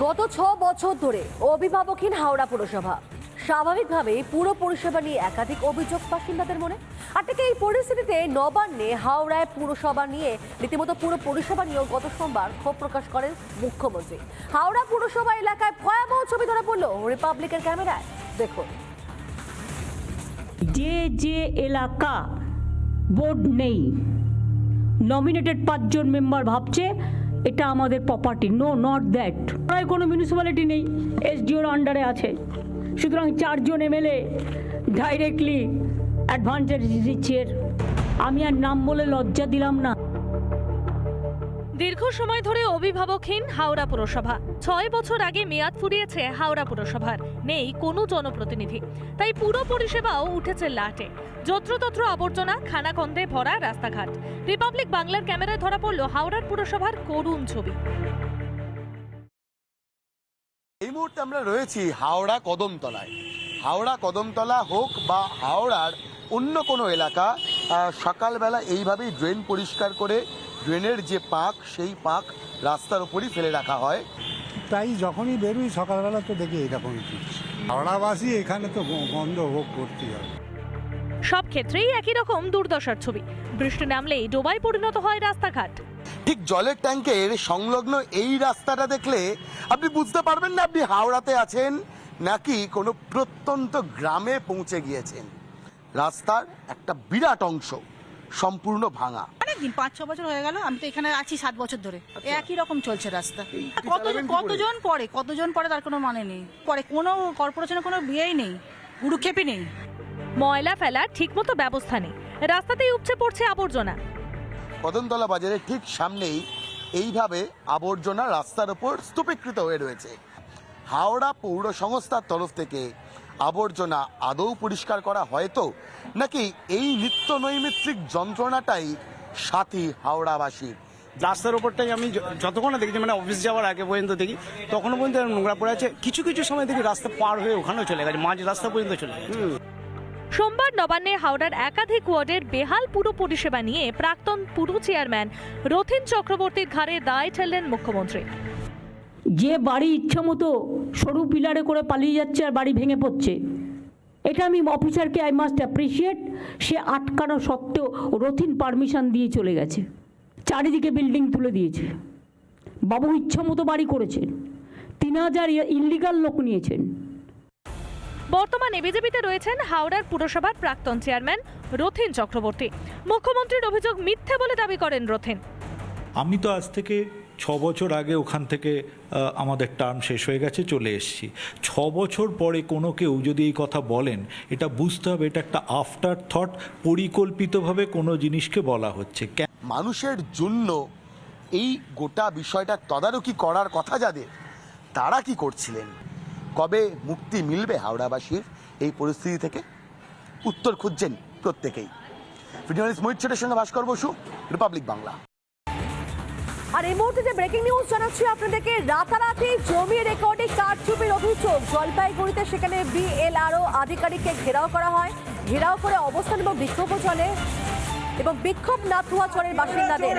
গত ছ বছর ধরে অভিভাবকহীন হাওড়া পুরসভা। স্বাভাবিকভাবেই পুরো পরিষেবা নিয়ে একাধিক অভিযোগ বাসিন্দাদের মনে। আর ঠিক এই পরিস্থিতিতে নবান্নে হাওড়ায় পুরসভা নিয়ে রীতিমতো পুরো পরিষেবা নিয়েও গত সোমবার ক্ষোভ প্রকাশ করেন মুখ্যমন্ত্রী। হাওড়া পুরসভা এলাকায় ভয়াবহ ছবি ধরা পড়ল রিপাবলিকের ক্যামেরায়। দেখুন। যে যে এলাকা বোর্ড নেই। নমিনেটেড পাঁচজন মেম্বার ভাবছে এটা আমাদের প্রপার্টি নো নট দ্যাট প্রায় কোনো মিউনিসিপ্যালিটি নেই। এসডিওর আন্ডারে আছে। সুতরাং চারজন এমএলএ ডাইরেক্টলি অ্যাডভান্টেজ দিচ্ছে আমি আর নাম বলে লজ্জা দিলাম না। দীর্ঘ সময় ধরে অভিভাবকহীন হাওড়া পুরসভা। ছয় বছর আগে মেয়াদ ফুরিয়েছে হাওড়া পুরসভার, নেই কোনো জনপ্রতিনিধি। তাই পুরো পরিষেবাও উঠেছে লাটে। যত্রতত্র আবর্জনা খানাখন্দে ভরা রাস্তাঘাট। রিপাবলিক বাংলার ক্যামেরায় ধরা পড়ল হাওড়ার পুরসভার করুণ ছবি। এই মুহূর্তে আমরা রয়েছি হাওড়া কদমতলায়। হাওড়া কদমতলা হোক বা হাওড়ার অন্য কোনো এলাকা সকালবেলা এইভাবেই ড্রেন পরিষ্কার করে ড্রেনের যে পাক সেই পাক রাস্তার উপরই ফেলে রাখা হয়। তাই যখনই বেরোই সকালবেলা তো দেখি এরকমই হাওড়াবাসী এখানে তো গন্ধ ভোগ করতেই হবে। সব ক্ষেত্রেই একই রকম দুর্দশার ছবি। বৃষ্টি নামলেই ডোবায় পরিণত হয় রাস্তাঘাট। ঠিক জলের ট্যাঙ্কের সংলগ্ন এই রাস্তাটা দেখলে আপনি বুঝতে পারবেন না আপনি হাওড়াতে আছেন নাকি কোনো প্রত্যন্ত গ্রামে পৌঁছে গিয়েছেন। রাস্তার একটা বিরাট অংশ সম্পূর্ণ ভাঙা। অনেকদিন পাঁচ ছ বছর হয়ে গেল আমি তো এখানে আছি সাত বছর ধরে। একই রকম চলছে রাস্তা। চালাবেন কতজন করে? কতজন কতজন পড়ে তার কোনো মানে নেই। পরে কোনো কর্পোরেশনের কোনো বিয়েই নেই। গুরুক্ষেপই নেই। ময়লা ফেলার ঠিকমতো ব্যবস্থা নেই। রাস্তাতেই উপচে পড়ছে আবর্জনা। কদমতলা বাজারের ঠিক সামনেই এইভাবে আবর্জনা রাস্তার ওপর স্তূপীকৃত হয়ে রয়েছে। হাওড়া পৌর সংস্থার তরফ থেকে আবর্জনা আদৌ পরিষ্কার করা হয় তো? নাকি এই নিত্য নৈমিত্রিক যন্ত্রণাটাই সাথী হাওড়াবাসীর রাস্তার ওপরটাই আমি যতক্ষণ না দেখছি মানে অফিস যাওয়ার আগে পর্যন্ত দেখি তখনও পর্যন্ত নোংরা পড়ে আছে। কিছু কিছু সময় দেখি রাস্তা পার হয়ে ওখানেও চলে গেছে মাঝ রাস্তা পর্যন্ত চলে গেছে। সোমবার নবান্নে হাওড়ার একাধিক ওয়ার্ডের বেহাল পুরো পরিষেবা নিয়ে প্রাক্তন পুরো চেয়ারম্যান রথিন চক্রবর্তীর ঘাড়ে দায় ঠেললেন মুখ্যমন্ত্রী। যে বাড়ি ইচ্ছা মতো সরু পিলারে করে পালিয়ে যাচ্ছে আর বাড়ি ভেঙে পড়ছে। এটা আমি অফিসারকে আই মাস্ট অ্যাপ্রিসিয়েট সে আটকানো সত্ত্বেও রথিন পারমিশন দিয়ে চলে গেছে। চারিদিকে বিল্ডিং তুলে দিয়েছে। বাবু ইচ্ছা মতো বাড়ি করেছেন তিন হাজার ইলিগাল লোক নিয়েছেন। বর্তমানে বিজেপিতে রয়েছেন হাওড়ার পুরসভার প্রাক্তন চেয়ারম্যান রথিন চক্রবর্তী। মুখ্যমন্ত্রীর অভিযোগ মিথ্যে বলে দাবি করেন রথিন। আমি তো আজ থেকে ছ বছর আগে ওখান থেকে আমাদের টার্ম শেষ হয়ে গেছে, চলে এসেছি। ছ বছর পরে কোনো কেউ যদি এই কথা বলেন, এটা বুঝতে হবে, এটা একটা আফটার থট পরিকল্পিতভাবে কোনো জিনিসকে বলা হচ্ছে। মানুষের জন্য এই গোটা বিষয়টা তদারকি করার কথা যাদের, তারা কি করছিলেন? কবে মুক্তি মিলবে হাওড়াবাসীর এই পরিস্থিতি থেকে? উত্তর খুঁজছেন প্রত্যেকেই। ভিডিও মোহিত ছেটের সঙ্গে ভাস্কর বসু রিপাবলিক বাংলা আর এই মুহূর্তে যে ব্রেকিং নিউজ জানাচ্ছি আপনাদেরকে রাতারাতি জমি রেকর্ডে কারচুপির অভিযোগ জলপাইগুড়িতে সেখানে বিএলআরও আধিকারিককে ঘেরাও করা হয় ঘেরাও করে অবস্থান এবং বিক্ষোভ চলে এবং বিক্ষোভ নাথুয়া চরের বাসিন্দাদের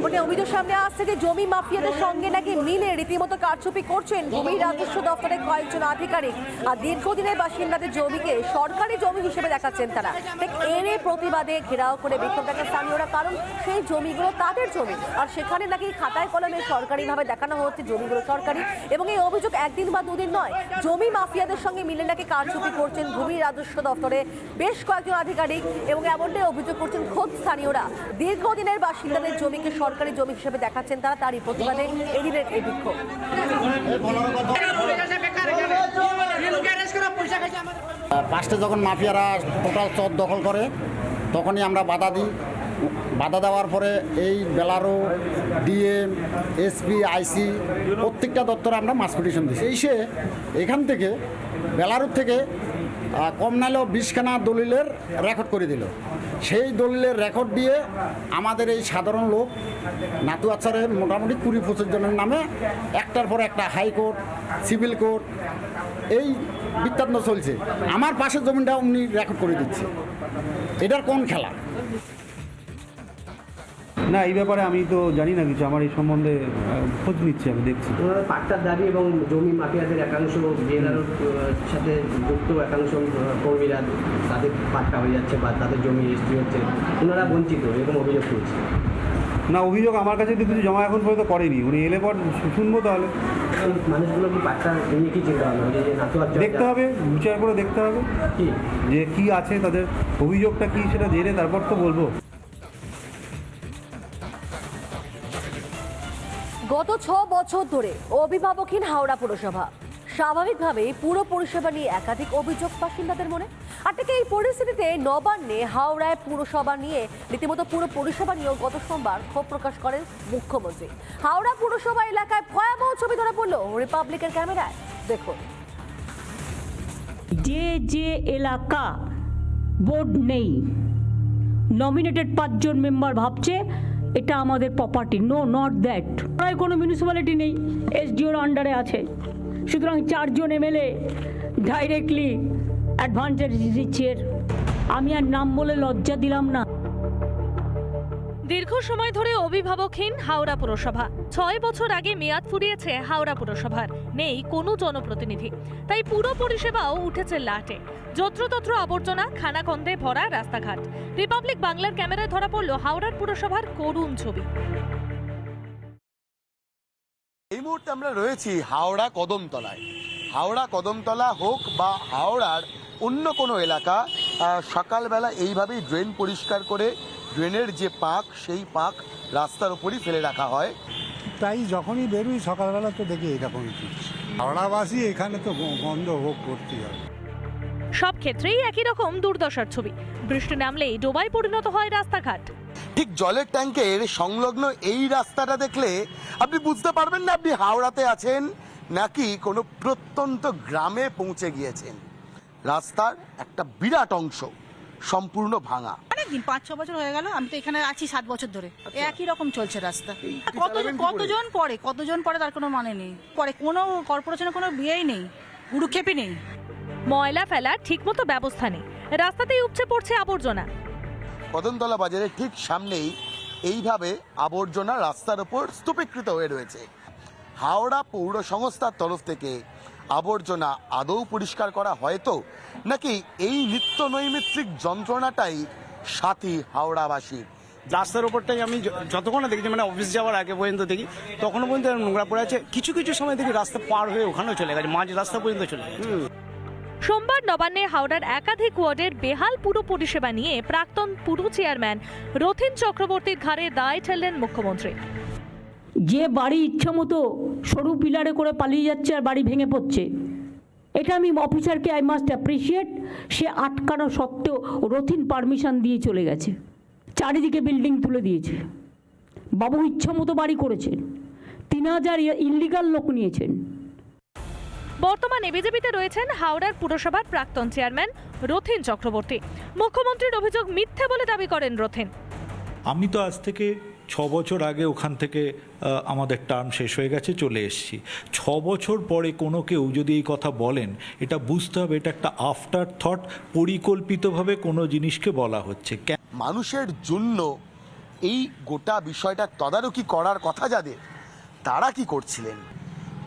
যেমনটি অভিযোগ সামনে আসছে যে জমি মাফিয়াদের সঙ্গে নাকি মিলে রীতিমতো কারচুপি করছেন ভূমি রাজস্ব দপ্তরের কয়েকজন আধিকারিক। আর দীর্ঘদিনের বাসিন্দাদের জমিকে সরকারি জমি হিসেবে দেখাচ্ছেন তারা। এরই প্রতিবাদে ঘেরাও করে বিক্ষোভ দেখা স্থানীয়রা, কারণ সেই জমিগুলো তাদের জমি। আর সেখানে নাকি খাতায় কলমে সরকারিভাবে দেখানো হচ্ছে জমিগুলো সরকারি। এবং এই অভিযোগ একদিন বা দুদিন নয়, জমি মাফিয়াদের সঙ্গে মিলে নাকি কারচুপি করছেন ভূমি রাজস্ব দপ্তরে বেশ কয়েকজন আধিকারিক। এবং এমনটাই অভিযোগ করছেন খোদ স্থানীয়রা। দীর্ঘদিনের বাসিন্দাদের জমিকে সরকারি জমি হিসেবে দেখাচ্ছেন তারা, তারই প্রতিবাদে এদিনের এই বিক্ষোভ। পাঁচটা যখন মাফিয়ারা টোটাল চর দখল করে, তখনই আমরা বাধা দিই। বাধা দেওয়ার পরে এই বেলারো, ডিএম, এসপি, আইসি, প্রত্যেকটা দপ্তরে আমরা মাস পিটিশন দিই। এই সে এখান থেকে, বেলারুর থেকে কম নাইলেও বিশখানা দলিলের রেকর্ড করে দিল। সেই দলিলের রেকর্ড দিয়ে আমাদের এই সাধারণ লোক নাতু আচারে মোটামুটি কুড়ি পঁচিশ জনের নামে একটার পর একটা হাইকোর্ট সিভিল কোর্ট এই বৃত্তান্ত চলছে। আমার পাশের জমিটা উনি রেকর্ড করে দিচ্ছে। এটার কোন খেলা? না এই ব্যাপারে আমি তো জানি না কিছু। আমার এই সম্বন্ধে খোঁজ নিচ্ছি আমি দেখছি। পাট্টার দাবি এবং জমি মাফিয়াদের একাংশ বিএলআর সাথে যুক্ত একাংশ কর্মীরা তাদের পাট্টা হয়ে যাচ্ছে বা তাদের জমি রেজিস্ট্রি হচ্ছে। ওনারা বঞ্চিত এরকম অভিযোগ করছে না অভিযোগ আমার কাছে তো কিছু জমা এখন পর্যন্ত করেনি। উনি এলে পর শুনব তাহলে। মানুষগুলো কি পাট্টা নিয়ে কি চিন্তা দেখতে হবে বিচার করে দেখতে হবে। কি? যে কি আছে তাদের অভিযোগটা কি সেটা জেনে তারপর তো বলব। গত ছ বছর ধরে অভিভাবকহীন হাওড়া পুরসভা। স্বাভাবিকভাবেই পুরো পরিষেবা নিয়ে একাধিক অভিযোগ বাসিন্দাদের মনে। আর ঠিক এই পরিস্থিতিতে নবান্নে হাওড়ায় পুরসভা নিয়ে রীতিমতো পুরো পরিষেবা নিয়েও গত সোমবার ক্ষোভ প্রকাশ করেন মুখ্যমন্ত্রী। হাওড়া পুরসভা এলাকায় ভয়াবহ ছবি ধরা পড়ল রিপাবলিকের ক্যামেরায়। দেখুন। যে যে এলাকা বোর্ড নেই। নমিনেটেড পাঁচজন মেম্বার ভাবছে এটা আমাদের প্রপার্টি নো নট দ্যাট প্রায় কোনো মিউনিসিপ্যালিটি নেই। এসডিওর আন্ডারে আছে। সুতরাং চারজন এমএলএ ডাইরেক্টলি অ্যাডভান্টেজ দিচ্ছে। আমি আর নাম বলে লজ্জা দিলাম না। সময় ধরে অভিভাবকহীন হাওড়া পুরসভা। ছয় বছর আগে মেয়াদ ফুরিয়েছে হাওড়া পুরসভার। নেই কোনো জনপ্রতিনিধি। তাই পুরো পরিষেবাও উঠেছে লাটে। যত্রতত্র আবর্জনা, খানাকন্দে ভরা রাস্তাঘাট। রিপাবলিক বাংলার ক্যামেরায় ধরা পড়ল হাওড়ার পুরসভার করুণ ছবি। এই মুহূর্তে আমরা রয়েছি হাওড়া কদমতলায়। হাওড়া কদমতলা হোক বা হাওড়ার অন্য কোনো এলাকা সকালবেলা এইভাবেই ড্রেন পরিষ্কার করে ড্রেনের যে পাক সেই পাক রাস্তার উপরই ফেলে রাখা হয়। তাই যখনই বেরোই সকালবেলা তো দেখি এরকম হাওড়াবাসী এখানে তো গন্ধ ভোগ করতেই হবে। সব ক্ষেত্রেই একই রকম দুর্দশার ছবি। বৃষ্টি নামলেই ডোবায় পরিণত হয় রাস্তাঘাট। ঠিক জলের ট্যাঙ্কের সংলগ্ন এই রাস্তাটা দেখলে আপনি বুঝতে পারবেন না আপনি হাওড়াতে আছেন নাকি কোনো প্রত্যন্ত গ্রামে পৌঁছে গিয়েছেন। রাস্তার একটা বিরাট অংশ সম্পূর্ণ ভাঙা। অনেকদিন পাঁচ ছ বছর হয়ে গেল আমি তো এখানে আছি সাত বছর ধরে। একই রকম চলছে রাস্তা। কতজন? কতজন পড়ে কতজন পড়ে তার কোনো মানে নেই। পরে কোনো কর্পোরেশনের কোনো বিয়েই নেই গুরুক্ষেপই নেই। ময়লা ফেলার ঠিকমতো ব্যবস্থা নেই। রাস্তাতেই উপচে পড়ছে আবর্জনা। কদমতলা বাজারের ঠিক সামনেই এইভাবে আবর্জনা রাস্তার ওপর স্তূপীকৃত হয়ে রয়েছে। হাওড়া পৌর সংস্থার তরফ থেকে আবর্জনা আদৌ পরিষ্কার করা হয়তো নাকি এই নিত্য নৈমিত্তিক যন্ত্রণাটাই সাথী হাওড়াবাসীর রাস্তার ওপরটাই আমি য- যতক্ষণ না দেখেছি মানে অফিস যাওয়ার আগে পর্যন্ত দেখি তখনও পর্যন্ত নোংরা পড়ে আছে। কিছু কিছু সময় দেখি রাস্তা পার হয়ে ওখানেও চলে গেছে মাঝ রাস্তা পর্যন্ত চলে গেছে। সোমবার নবান্নে হাওড়ার একাধিক ওয়ার্ডের বেহাল পুরো পরিষেবা নিয়ে প্রাক্তন পুরো চেয়ারম্যান রথিন চক্রবর্তীর ঘাড়ে দায় ঠেললেন মুখ্যমন্ত্রী। যে বাড়ি ইচ্ছামতো সরু পিলারে করে পালিয়ে যাচ্ছে আর বাড়ি ভেঙে পড়ছে এটা আমি অফিসারকে আই মাস্ট অ্যাপ্রিসিয়েট সে আটকানো সত্ত্বেও রথিন পারমিশন দিয়ে চলে গেছে। চারিদিকে বিল্ডিং তুলে দিয়েছে। বাবু ইচ্ছা মতো বাড়ি করেছেন। তিন হাজার ইলিগাল লোক নিয়েছেন। বর্তমানে বিজেপিতে রয়েছেন হাওড়ার পুরসভার প্রাক্তন চেয়ারম্যান রথিন চক্রবর্তী। মুখ্যমন্ত্রীর অভিযোগ মিথ্যে বলে দাবি করেন রথিন। আমি তো আজ থেকে ছ বছর আগে ওখান থেকে আমাদের টার্ম শেষ হয়ে গেছে, চলে এসেছি। ছ বছর পরে কোনো কেউ যদি এই কথা বলেন, এটা বুঝতে হবে, এটা একটা আফটার থট পরিকল্পিতভাবে কোনো জিনিসকে বলা হচ্ছে। মানুষের জন্য এই গোটা বিষয়টা তদারকি করার কথা যাদের, তারা কি করছিলেন?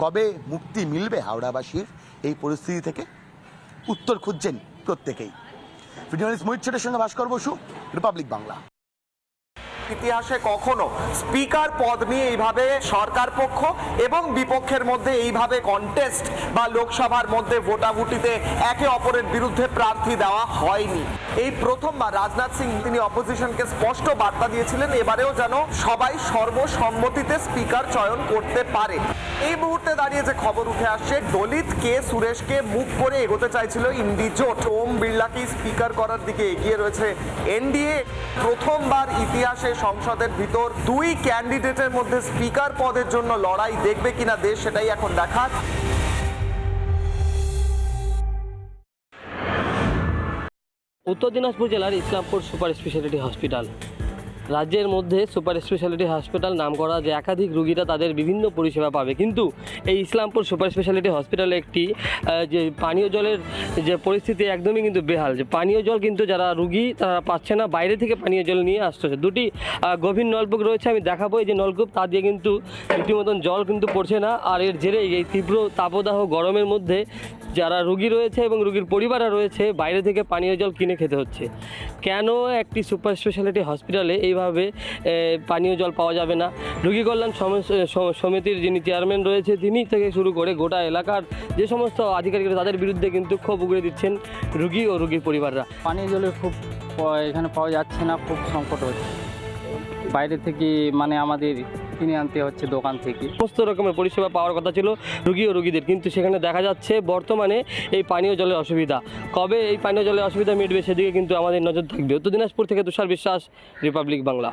কবে মুক্তি মিলবে হাওড়াবাসীর এই পরিস্থিতি থেকে? উত্তর খুঁজছেন প্রত্যেকেই। ভিডিও মহিত সঙ্গে ভাস্কর বসু, রিপাবলিক বাংলা। ইতিহাসে কখনো স্পিকার পদ নিয়ে এইভাবে সরকার পক্ষ এবং বিপক্ষের মধ্যে এইভাবে কন্টেস্ট বা লোকসভার মধ্যে ভোটাভুটিতে একে অপরের বিরুদ্ধে প্রার্থী দেওয়া হয়নি। এই প্রথমবার রাজনাথ সিং তিনি অপোজিশনকে স্পষ্ট বার্তা দিয়েছিলেন, এবারেও যেন সবাই সর্বসম্মতিতে স্পিকার চয়ন করতে পারে। এই মুহূর্তে দাঁড়িয়ে যে খবর উঠে আসছে, দলিত কে সুরেশকে মুখ করে এগোতে চাইছিল ইন্ডি জোট। ওম বিড়লাকেই স্পিকার করার দিকে এগিয়ে রয়েছে এনডিএ। প্রথমবার ইতিহাসে সংসদের ভিতর দুই ক্যান্ডিডেটের মধ্যে স্পিকার পদের জন্য লড়াই দেখবে কিনা দেশ, সেটাই এখন দেখার। উত্তর দিনাজপুর জেলার ইসলামপুর সুপার স্পেশালিটি হসপিটাল। রাজ্যের মধ্যে সুপার স্পেশালিটি হসপিটাল নাম করা যে একাধিক রুগীরা তাদের বিভিন্ন পরিষেবা পাবে। কিন্তু এই ইসলামপুর সুপার স্পেশালিটি হসপিটালে একটি যে পানীয় জলের যে পরিস্থিতি একদমই কিন্তু বেহাল। যে পানীয় জল কিন্তু যারা রুগী, তারা পাচ্ছে না, বাইরে থেকে পানীয় জল নিয়ে আসতেছে। দুটি গভীর নলকূপ রয়েছে, আমি দেখাবো এই যে নলকূপ, তা দিয়ে কিন্তু রীতিমতন জল কিন্তু পড়ছে না। আর এর জেরে এই তীব্র তাপদাহ গরমের মধ্যে যারা রুগী রয়েছে এবং রুগীর পরিবাররা রয়েছে, বাইরে থেকে পানীয় জল কিনে খেতে হচ্ছে। কেন একটি সুপার স্পেশালিটি হসপিটালে এইভাবে পানীয় জল পাওয়া যাবে না? রুগী কল্যাণ সম- সম- সমিতির যিনি চেয়ারম্যান রয়েছে, তিনি থেকে শুরু করে গোটা এলাকার যে সমস্ত আধিকারিকরা, তাদের বিরুদ্ধে কিন্তু ক্ষোভ উগড়ে দিচ্ছেন রুগী ও রুগীর পরিবাররা। পানীয় জলের খুব এখানে পাওয়া যাচ্ছে না, খুব সংকট হচ্ছে। বাইরে থেকে মানে আমাদের কিনে আনতে হচ্ছে দোকান থেকে। সমস্ত রকমের পরিষেবা পাওয়ার কথা ছিল রুগী ও রুগীদের। কিন্তু সেখানে দেখা যাচ্ছে বর্তমানে এই পানীয় জলের অসুবিধা। কবে এই পানীয় জলের অসুবিধা মিটবে সেদিকে কিন্তু আমাদের নজর থাকবে। তো দিনাজপুর থেকে তুষার বিশ্বাস, রিপাবলিক বাংলা।